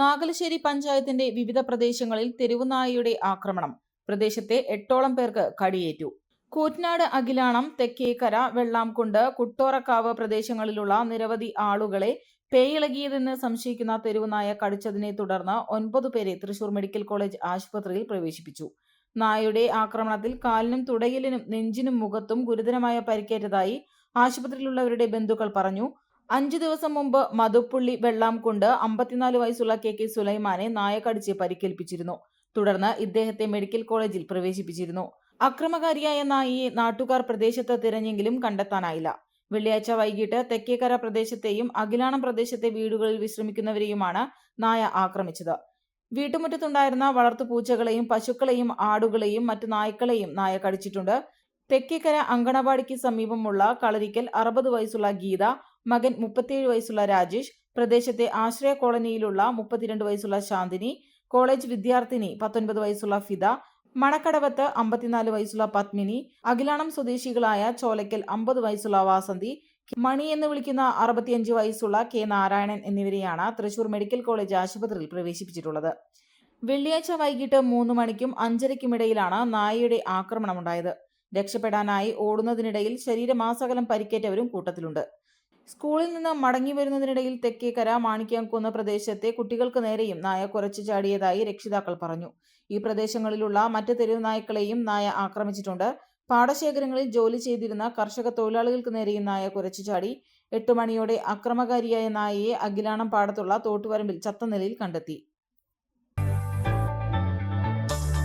നാഗലശ്ശേരി പഞ്ചായത്തിന്റെ വിവിധ പ്രദേശങ്ങളിൽ തെരുവുനായയുടെ ആക്രമണം. പ്രദേശത്തെ എട്ടോളം പേർക്ക് കടിയേറ്റു. കൂറ്റനാട് അഖിലാണം തെക്കേക്കര വെള്ളാംകുണ്ട് കുട്ടോറക്കാവ് പ്രദേശങ്ങളിലുള്ള നിരവധി ആളുകളെ പേയിളകിയതെന്ന് സംശയിക്കുന്ന തെരുവുനായ കടിച്ചതിനെ തുടർന്ന് ഒൻപത് പേരെ തൃശൂർ മെഡിക്കൽ കോളേജ് ആശുപത്രിയിൽ പ്രവേശിപ്പിച്ചു. നായയുടെ ആക്രമണത്തിൽ കാലിനും തുടയിലിനും നെഞ്ചിനും മുഖത്തും ഗുരുതരമായ പരിക്കേറ്റതായി ആശുപത്രിയിലുള്ളവരുടെ ബന്ധുക്കൾ പറഞ്ഞു. അഞ്ചു ദിവസം മുമ്പ് മധുപ്പുള്ളി വെള്ളാംകുണ്ട് അമ്പത്തിനാല് വയസ്സുള്ള കെ കെ സുലൈമാനെ നായ കടിച്ച് പരിക്കേൽപ്പിച്ചിരുന്നു. തുടർന്ന് ഇദ്ദേഹത്തെ മെഡിക്കൽ കോളേജിൽ പ്രവേശിപ്പിച്ചിരുന്നു. അക്രമകാരിയായ നായിയെ നാട്ടുകാർ പ്രദേശത്ത് തിരഞ്ഞെങ്കിലും കണ്ടെത്താനായില്ല. വെള്ളിയാഴ്ച വൈകിട്ട് തെക്കേക്കര പ്രദേശത്തെയും അഖിലാണം പ്രദേശത്തെ വീടുകളിൽ വിശ്രമിക്കുന്നവരെയുമാണ് നായ ആക്രമിച്ചത്. വീട്ടുമുറ്റത്തുണ്ടായിരുന്ന വളർത്തു പൂച്ചകളെയും പശുക്കളെയും ആടുകളെയും മറ്റു നായ്ക്കളെയും നായ കടിച്ചിട്ടുണ്ട്. തെക്കേക്കര അങ്കണവാടിക്ക് സമീപമുള്ള കളരിക്കൽ അറുപത് വയസ്സുള്ള ഗീത മകൻ മുപ്പത്തിയേഴ് വയസ്സുള്ള രാജേഷ് പ്രദേശത്തെ ആശ്രയ കോളനിയിലുള്ള മുപ്പത്തിരണ്ട് വയസ്സുള്ള ശാന്തിനി കോളേജ് വിദ്യാർത്ഥിനി പത്തൊൻപത് വയസ്സുള്ള ഫിദ മണക്കടവത്ത് അമ്പത്തിനാല് വയസ്സുള്ള പത്മിനി അഖിലാണം സ്വദേശികളായ ചോലയ്ക്കൽ അമ്പത് വയസ്സുള്ള വാസന്തി മണി എന്ന് വിളിക്കുന്ന അറുപത്തിയഞ്ച് വയസ്സുള്ള കെ നാരായണൻ എന്നിവരെയാണ് തൃശൂർ മെഡിക്കൽ കോളേജ് ആശുപത്രിയിൽ പ്രവേശിപ്പിച്ചിട്ടുള്ളത്. വെള്ളിയാഴ്ച വൈകിട്ട് മൂന്ന് മണിക്കും അഞ്ചരയ്ക്കുമിടയിലാണ് നായയുടെ ആക്രമണമുണ്ടായത്. രക്ഷപ്പെടാനായി ഓടുന്നതിനിടയിൽ ശരീരമാസകലം പരിക്കേറ്റവരും കൂട്ടത്തിലുണ്ട്. സ്കൂളിൽ നിന്ന് മടങ്ങി വരുന്നതിനിടയിൽ തെക്കേക്കര മാണിക്യാംകുന്ന് പ്രദേശത്തെ കുട്ടികൾക്ക് നേരെയും നായ കുറച്ചു ചാടിയതായി രക്ഷിതാക്കൾ പറഞ്ഞു. ഈ പ്രദേശങ്ങളിലുള്ള മറ്റ് തെരുവ് നായ്ക്കളെയും നായ ആക്രമിച്ചിട്ടുണ്ട്. പാടശേഖരങ്ങളിൽ ജോലി ചെയ്തിരുന്ന കർഷക തൊഴിലാളികൾക്ക് നേരെയും നായ കുരച്ചു ചാടി. എട്ട് മണിയോടെ അക്രമകാരിയായ നായയെ അഖിലാണം പാടത്തുള്ള തോട്ടുവരമ്പിൽ ചത്ത നിലയിൽ കണ്ടെത്തി.